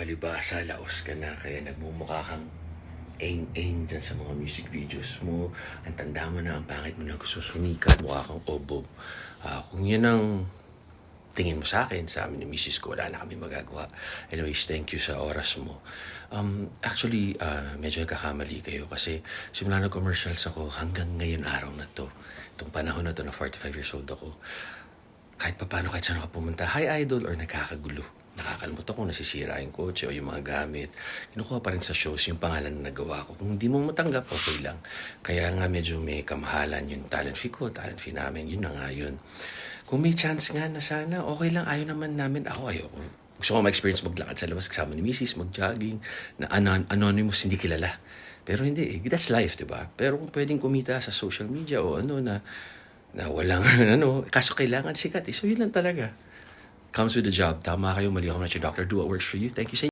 palibasa, laos ka na, kaya nagmumukha kang aim-aim dyan sa mga music videos mo. Ang tanda mo na, ang pangit mo na gusto sumikat, mukha kang obob. Ah, kung yan ang tingin mo sa akin, sa amin ni Mrs. ko, wala na kami magagawa. Anyways, thank you sa oras mo. Um, actually, ah, medyo nagkakamali kayo kasi simula na commercials ako hanggang ngayon araw na to. Itong panahon na to na 45 years old ako. Kahit pa paano, kahit saan ako pumunta, hi idol or nakakagulo. Nakakalimutan ko, nasisira yung kotse o yung mga gamit. Kinukuha pa rin sa shows yung pangalan na nagawa ko. Kung hindi mo matanggap, okay lang. Kaya nga medyo may kamahalan yung talent fee ko, talent fee namin, yun na nga yun. Kung may chance nga na sana, okay lang, ayaw naman namin. Ako ayoko. Gusto ko ma-experience maglakad sa labas kasama ni Mrs. mag-jogging, na anon- anonymous, hindi kilala. Pero hindi, eh. that's life, di ba? Pero kung pwedeng kumita sa social media o ano na, na walang ano, kaso kailangan sikat eh. So yun lang talaga. Comes with the job. Tama kayo, mali ako na your doctor. Do what works for you. Thank you